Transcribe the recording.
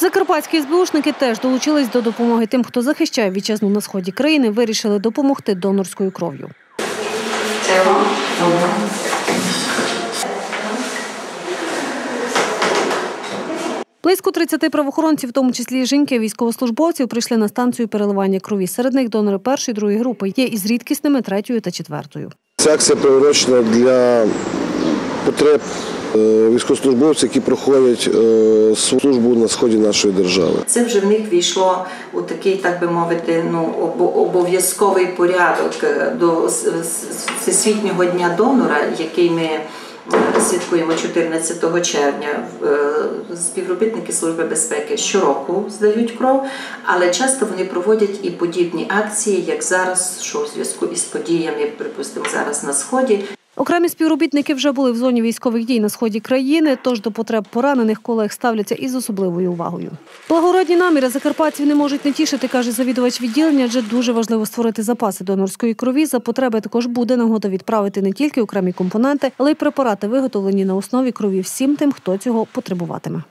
Закарпатські СБУшники теж долучились до допомоги тим, хто захищає вітчизну на сході країни. Вирішили допомогти донорською кров'ю. Це вам? Близько 30 правоохоронців, в тому числі жінки, військовослужбовців, прийшли на станцію переливання крові. Серед них донори першої, другої групи є із рідкісними третьою та четвертою. Ця акція приурочена для потреб е, військовослужбовців, які проходять е, службу на сході нашої держави. Це вже в них війшло у такий, так би мовити, ну обов'язковий порядок е, до Всесвітнього дня донора, який ми святкуємо 14 червня. Співробітники Служби безпеки щороку здають кров, але часто вони проводять і подібні акції, як зараз, що у зв'язку із подіями, припустимо, зараз на сході. Окремі співробітники вже були в зоні військових дій на сході країни, тож до потреб поранених колег ставляться із особливою увагою. Благородні наміри закарпатців не можуть не тішити, каже завідувач відділення, адже дуже важливо створити запаси донорської крові. За потреби також буде нагода відправити не тільки окремі компоненти, але й препарати, виготовлені на основі крові всім тим, хто цього потребуватиме.